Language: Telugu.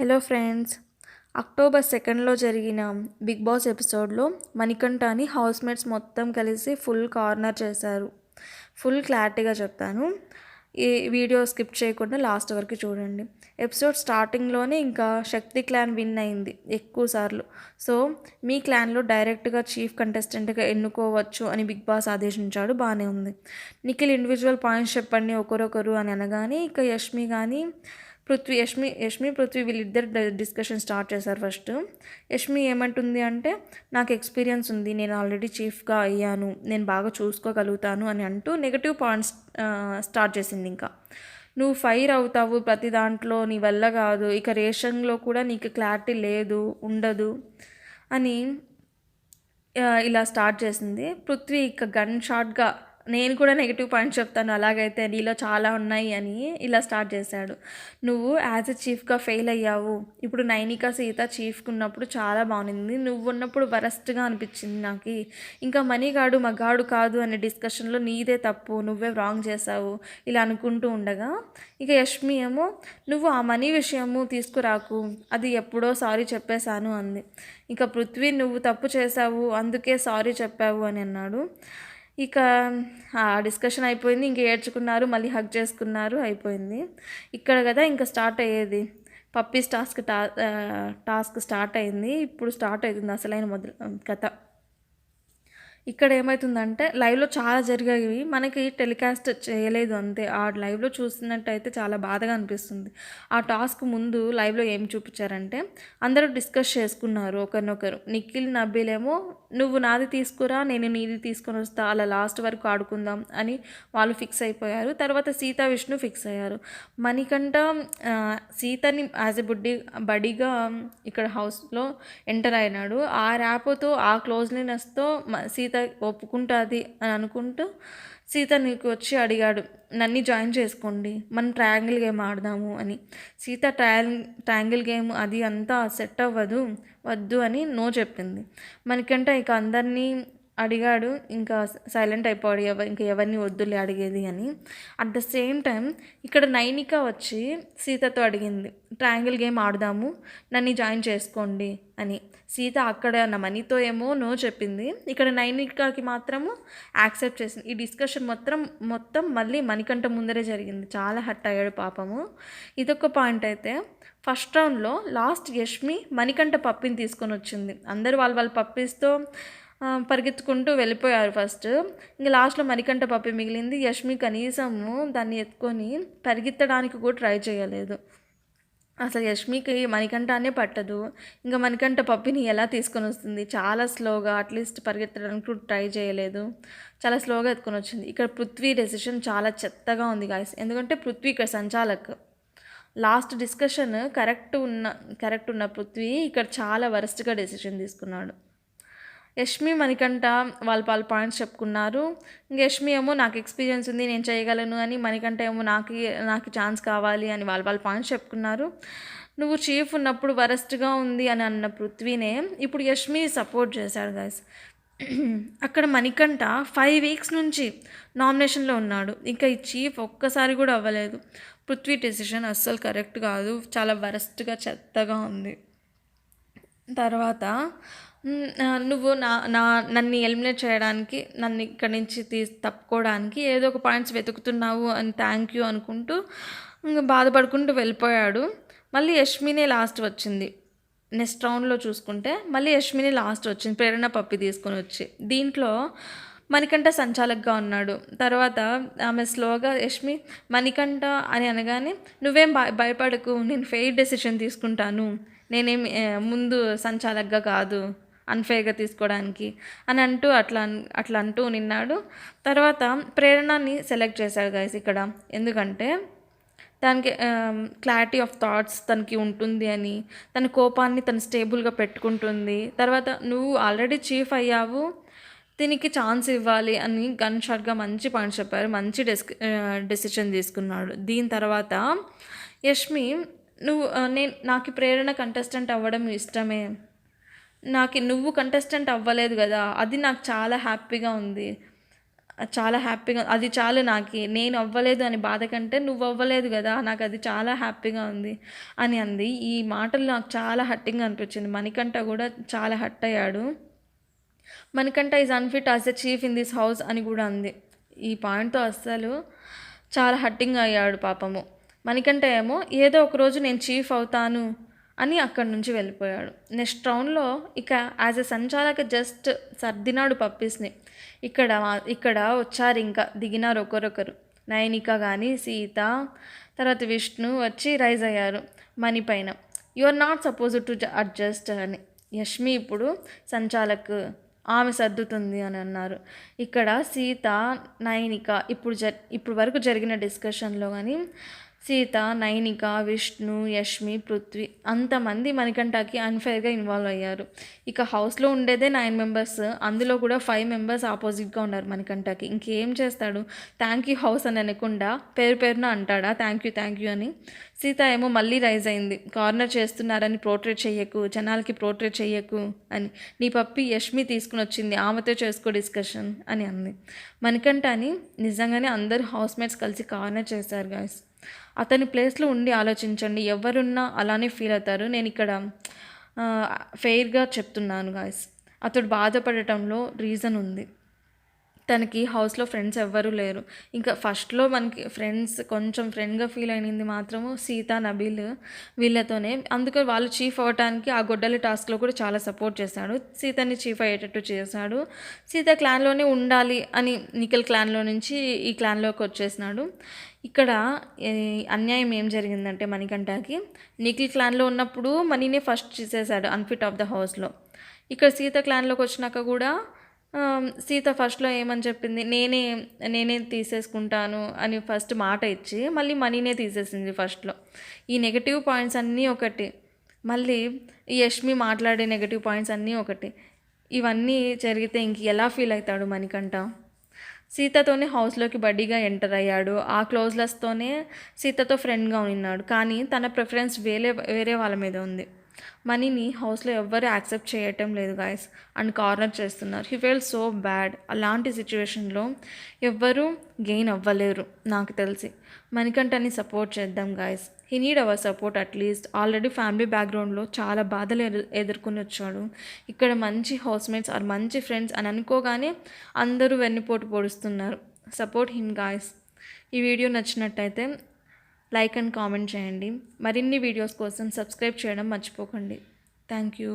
హలో ఫ్రెండ్స్ అక్టోబర్ సెకండ్లో జరిగిన బిగ్ బాస్ ఎపిసోడ్లో మణికంఠని హౌస్మేట్స్ మొత్తం కలిసి ఫుల్ కార్నర్ చేశారు. ఫుల్ క్లారిటీగా చెప్తాను. ఈ వీడియో స్కిప్ చేయకుండా లాస్ట్ వరకు చూడండి. ఎపిసోడ్ స్టార్టింగ్లోనే ఇంకా శక్తి క్లాన్ విన్ అయింది ఎక్కువ సార్లు. సో మీ క్లాన్లో డైరెక్ట్గా చీఫ్ కంటెస్టెంట్గా ఎన్నుకోవచ్చు అని బిగ్ బాస్ ఆదేశించాడు. బాగానే ఉంది. నిఖిల్ ఇండివిజువల్ పాయింట్స్ చెప్పండి ఒకరొకరు అని అనగానే ఇక యష్మి కానీ పృథ్వీ యష్మి యష్మి పృథ్వీ వీళ్ళిద్దరు డిస్కషన్ స్టార్ట్ చేశారు ఫస్ట్ యష్మి ఏమంటుంది అంటే నాకు ఎక్స్పీరియన్స్ ఉంది నేను ఆల్రెడీ చీఫ్గా అయ్యాను నేను బాగా చూసుకోగలుగుతాను అని అంటూ నెగటివ్ పాయింట్స్ స్టార్ట్ చేసింది ఇంకా. నువ్వు ఫైర్ అవుతావు ప్రతి దాంట్లో నీ వల్ల కాదు ఇక రేషన్లో కూడా నీకు క్లారిటీ లేదు ఉండదు అని ఇలా స్టార్ట్ చేసింది. పృథ్వీ ఇక గన్ షాట్గా నేను కూడా నెగిటివ్ పాయింట్స్ చెప్తాను అలాగైతే నీలో చాలా ఉన్నాయి అని ఇలా స్టార్ట్ చేశాడు. నువ్వు యాజ్ ఎ చీఫ్గా ఫెయిల్ అయ్యావు. ఇప్పుడు నైనిక సీత చీఫ్కి ఉన్నప్పుడు చాలా బాగుంది. నువ్వు ఉన్నప్పుడు వరస్ట్గా అనిపించింది నాకు. ఇంకా మణిగాడు మగాడు కాదు అనే డిస్కషన్లో నీదే తప్పు నువ్వే రాంగ్ చేసావు ఇలా అనుకుంటూ ఉండగా ఇక యష్మి ఏమో నువ్వు ఆ మనీ విషయము తీసుకురాకు. అది ఎప్పుడో సారీ చెప్పేశాను అంది. ఇక పృథ్వీ నువ్వు తప్పు చేశావు అందుకే సారీ చెప్పావు అని అన్నాడు. ఇక ఆ డిస్కషన్ అయిపోయింది. ఇంక ఏడ్చుకున్నారు మళ్ళీ హగ్ చేసుకున్నారు అయిపోయింది. ఇక్కడ కదా ఇంకా స్టార్ట్ అయ్యేది. పప్పీస్ టాస్క్ టా టాస్క్ స్టార్ట్ అయింది. ఇప్పుడు స్టార్ట్ అవుతుంది అసలైన మొదలు కథ. ఇక్కడ ఏమవుతుందంటే లైవ్లో చాలా జరిగాయి. మనకి టెలికాస్ట్ చేయలేదు అంతే. ఆ లైవ్లో చూసినట్టయితే చాలా బాధగా అనిపిస్తుంది. ఆ టాస్క్ ముందు లైవ్లో ఏం చూపించారంటే అందరూ డిస్కస్ చేసుకున్నారు ఒకరినొకరు. నిఖిల్ నబ్బీలేమో నువ్వు నాది తీసుకురా నేను నీది తీసుకొని వస్తా అలా లాస్ట్ వరకు ఆడుకుందాం అని వాళ్ళు ఫిక్స్ అయిపోయారు. తర్వాత సీత విష్ణు ఫిక్స్ అయ్యారు. మణికంఠ సీతని యాజ్ ఎ బుడ్డి బడిగా ఇక్కడ హౌస్లో ఎంటర్ అయినాడు. ఆ ర్యాప్తో ఆ క్లోజ్లీనెస్తో సీత సీత ఒప్పుకుంటుంది అని అనుకుంటూ సీత నీకు వచ్చి అడిగాడు నన్ను జాయిన్ చేసుకోండి మనం ట్రయాంగిల్ గేమ్ ఆడదాము అని. సీత ట్రయాంగ్ ట్రయాంగిల్ గేమ్ అది అంతా సెట్ అవ్వదు వద్దు అని నో చెప్పింది. మనకంటే ఇక అందరినీ అడిగాడు ఇంకా సైలెంట్ అయిపోయాడు ఎవ ఇంకా ఎవరిని వద్దులే అడిగేది అని. అట్ ద సేమ్ టైం ఇక్కడ నైనిక వచ్చి సీతతో అడిగింది ట్రయాంగిల్ గేమ్ ఆడదాము నన్ను జాయిన్ చేసుకోండి అని. సీత అక్కడ నా మనీతో ఏమో నో చెప్పింది. ఇక్కడ నైనికకి మాత్రము యాక్సెప్ట్ చేసింది. ఈ డిస్కషన్ మొత్తం మొత్తం మళ్ళీ మణికంఠ ముందరే జరిగింది. చాలా హట్ అయ్యాడు పాపము. ఇదొక పాయింట్ అయితే ఫస్ట్ రౌండ్లో లాస్ట్ యష్మి మణికంఠ పప్పిని తీసుకొని వచ్చింది. అందరు వాళ్ళ వాళ్ళ పప్పీస్తో పరిగెత్తుకుంటూ వెళ్ళిపోయారు ఫస్ట్. ఇంకా లాస్ట్లో మణికంఠ పప్పి మిగిలింది. యష్మి కనీసము దాన్ని ఎత్తుకొని పరిగెత్తడానికి కూడా ట్రై చేయలేదు. అసలు యష్మికి మణికంఠానే పట్టదు. ఇంకా మణికంఠ పప్పిని ఎలా తీసుకొని వస్తుంది? చాలా స్లోగా అట్లీస్ట్ పరిగెత్తడానికి కూడా ట్రై చేయలేదు. చాలా స్లోగా ఎత్తుకొని వచ్చింది. ఇక్కడ పృథ్వీ డెసిషన్ చాలా చెత్తగా ఉంది గాయస్ ఎందుకంటే పృథ్వీ ఇక్కడ సంచాలక్. లాస్ట్ డిస్కషన్ కరెక్ట్ ఉన్న కరెక్ట్ ఉన్న పృథ్వీ ఇక్కడ చాలా వరస్ట్గా డెసిషన్ తీసుకున్నాడు. యష్మి మణికంఠ వాళ్ళ వాళ్ళ పాయింట్స్ చెప్పుకున్నారు. ఇంకా యష్మి ఏమో నాకు ఎక్స్పీరియన్స్ ఉంది నేను చేయగలను అని మణికంఠ ఏమో నాకు నాకు ఛాన్స్ కావాలి అని వాళ్ళ వాళ్ళ పాయింట్స్ చెప్పుకున్నారు. నువ్వు చీఫ్ ఉన్నప్పుడు వరస్ట్గా ఉంది అని అన్న పృథ్వీనే ఇప్పుడు యష్మి సపోర్ట్ చేశాడు గాయస్ అక్కడ మణికంఠ ఫైవ్ వీక్స్ నుంచి నామినేషన్లో ఉన్నాడు. ఇంకా ఈ చీఫ్ ఒక్కసారి కూడా అవ్వలేదు. పృథ్వీ డెసిషన్ అస్సలు కరెక్ట్ కాదు. చాలా వరస్ట్గా చెత్తగా ఉంది. తర్వాత నువ్వు నా నా నన్ను ఎలిమినేట్ చేయడానికి నన్ను ఇక్కడి నుంచి తీసి తప్పుకోవడానికి ఏదో ఒక పాయింట్స్ వెతుకుతున్నావు అని థ్యాంక్ యూ అనుకుంటూ ఇంకా బాధపడుకుంటూ వెళ్ళిపోయాడు. మళ్ళీ యష్మినే లాస్ట్ వచ్చింది. నెక్స్ట్ రౌండ్లో చూసుకుంటే మళ్ళీ యష్మిని లాస్ట్ వచ్చింది ప్రేరణ పప్పి తీసుకొని వచ్చి. దీంట్లో మణికంఠ సంచాలకగా ఉన్నాడు. తర్వాత ఆమె స్లోగా యష్మి మణికంఠ అని అనగానే నువ్వేం భయ భయపడకు నేను ఫెయిర్ డెసిషన్ తీసుకుంటాను. నేనేం ముందు సంచాలకగా కాదు. అన్ఫేర్గా తీసుకోవడానికి అని అంటూ అట్లా అట్లా అంటూ నిన్నాడు. తర్వాత ప్రేరణని సెలెక్ట్ చేశాడు గైస్ ఇక్కడ. ఎందుకంటే దానికి క్లారిటీ ఆఫ్ థాట్స్ తనకి ఉంటుంది అని తన కోపాన్ని తను స్టేబుల్గా పెట్టుకుంటుంది. తర్వాత నువ్వు ఆల్రెడీ చీఫ్ అయ్యావు దీనికి ఛాన్స్ ఇవ్వాలి అని గన్ షాట్గా మంచి పాయింట్స్ చెప్పారు మంచి డెస్ డెసిషన్ తీసుకున్నాడు. దీని తర్వాత యష్మి నువ్వు నేను నాకు ప్రేరణ కంటెస్టెంట్ అవ్వడం ఇష్టమే. నాకు నువ్వు కంటెస్టెంట్ అవ్వలేదు కదా అది నాకు చాలా హ్యాపీగా ఉంది. చాలా హ్యాపీగా అది చాలు నాకు. నేను అవ్వలేదు అని బాధ కంటే నువ్వు అవ్వలేదు కదా నాకు అది చాలా హ్యాపీగా ఉంది అని అంది. ఈ మాటలు నాకు చాలా హట్టింగ్ అనిపించింది. మణికంఠ కూడా చాలా హట్ అయ్యాడు. Manikanta is unfit as a chief in this house అని కూడా అంది. ఈ పాయింట్తో అస్సలు చాలా హట్టింగ్ అయ్యాడు పాపము. మణికంఠ ఏమో ఏదో ఒక రోజు నేను చీఫ్ అవుతాను అని అక్కడి నుంచి వెళ్ళిపోయాడు. నెక్స్ట్ రౌండ్లో ఇక యాజ్ ఎ సంచాలక జస్ట్ సర్దినాడు పప్పీస్ని. ఇక్కడ ఇక్కడ వచ్చారు ఇంకా దిగినారు ఒకరొకరు. నయనిక కానీ సీత తర్వాత విష్ణు వచ్చి రైజ్ అయ్యారు మనీ పైన. You are not suppose to adjust అని. యష్మి ఇప్పుడు సంచాలక్ ఆమె సర్దుతుంది అని అన్నారు. ఇక్కడ సీత నయనిక ఇప్పుడు జ ఇప్పుడు వరకు జరిగిన డిస్కషన్లో కానీ సీత నైనిక విష్ణు యష్మి పృథ్వీ అంతమంది మణికంఠకి అన్ఫేర్గా ఇన్వాల్వ్ అయ్యారు. ఇక హౌస్లో ఉండేదే నైన్ మెంబర్స్ అందులో కూడా ఫైవ్ మెంబర్స్ ఆపోజిట్గా ఉన్నారు మణికంఠకి. ఇంకేం చేస్తాడు? థ్యాంక్ యూ హౌస్ అని అనకుండా పేరు పేరున అంటాడా? థ్యాంక్ యూ థ్యాంక్ యూ అని. సీత ఏమో మళ్ళీ రైజ్ అయింది. కార్నర్ చేస్తున్నారని ప్రోట్రేట్ చెయ్యకు జనాలకి ప్రోట్రేట్ చెయ్యకు అని. నీ పప్పి యష్మి తీసుకుని వచ్చింది ఆమెతో చేసుకో డిస్కషన్ అని అంది. మణికంఠ అని నిజంగానే అందరు హౌస్మేట్స్ కలిసి కార్నర్ చేశారు గాయస్ అతని ప్లేస్లో ఉండి ఆలోచించండి. ఎవరున్నా అలానే ఫీల్ అవుతారు. నేను ఇక్కడ ఫెయిర్గా చెప్తున్నాను గాయస్ అతడు బాధపడటంలో రీజన్ ఉంది. తనకి హౌస్లో ఫ్రెండ్స్ ఎవ్వరూ లేరు. ఇంకా ఫస్ట్లో మనకి ఫ్రెండ్స్ కొంచెం ఫ్రెండ్గా ఫీల్ అయినది మాత్రము సీత నబీల్ వీళ్ళతోనే. అందుకే వాళ్ళు చీఫ్ అవ్వటానికి ఆ గొడ్డలి టాస్క్లో కూడా చాలా సపోర్ట్ చేశాడు. సీతని చీఫ్ అయ్యేటట్టు చేశాడు. సీత క్లాన్లోనే ఉండాలి అని నిఖిల్ క్లాన్లో నుంచి ఈ క్లాన్లోకి వచ్చేసినాడు. ఇక్కడ అన్యాయం ఏం జరిగిందంటే మణికంఠకి నిఖిల్ క్లాన్లో ఉన్నప్పుడు మనీనే ఫస్ట్ చేసేసాడు అన్ఫిట్ ఆఫ్ ద హౌస్లో. ఇక్కడ సీత క్లాన్లోకి వచ్చినాక కూడా సీత ఫస్ట్లో ఏమని చెప్పింది నేనే నేనే తీసేసుకుంటాను అని ఫస్ట్ మాట ఇచ్చి మళ్ళీ మనీనే తీసేసింది ఫస్ట్లో. ఈ నెగటివ్ పాయింట్స్ అన్నీ ఒకటి. మళ్ళీ ఈ యష్మి మాట్లాడే నెగటివ్ పాయింట్స్ అన్నీ ఒకటి. ఇవన్నీ జరిగితే ఇంక ఎలా ఫీల్ అవుతాడు మణికంఠ? సీతతోనే హౌస్లోకి బడ్డీగా ఎంటర్ అయ్యాడు. ఆ క్లోజ్లెస్తోనే సీతతో ఫ్రెండ్గా ఉన్నాడు. కానీ తన ప్రిఫరెన్స్ వేరే వేరే వాళ్ళ మీద ఉంది. మనీని హౌస్లో ఎవ్వరు యాక్సెప్ట్ చేయటం లేదు గాయస్. అండ్ కార్నర్ చేస్తున్నారు. He feel so bad. అలాంటి సిచ్యువేషన్లో ఎవ్వరూ గెయిన్ అవ్వలేరు నాకు తెలిసి. మణికంఠని సపోర్ట్ చేద్దాం guys. He need our support at least already family బ్యాక్గ్రౌండ్లో చాలా బాధలు ఎదుర్కొని వచ్చాడు ఇక్కడ మంచి హౌస్మేట్స్ ఆర్ మంచి ఫ్రెండ్స్ అని అనుకోగానే అందరూ వెన్నుపోటు పొడుస్తున్నారు. సపోర్ట్ హిమ్ గాయస్ ఈ వీడియో నచ్చినట్టయితే లైక్ అండ్ కామెంట్ చేయండి. మరిన్ని వీడియోస్ కోసం సబ్స్క్రైబ్ చేయడం మర్చిపోకండి. Thank you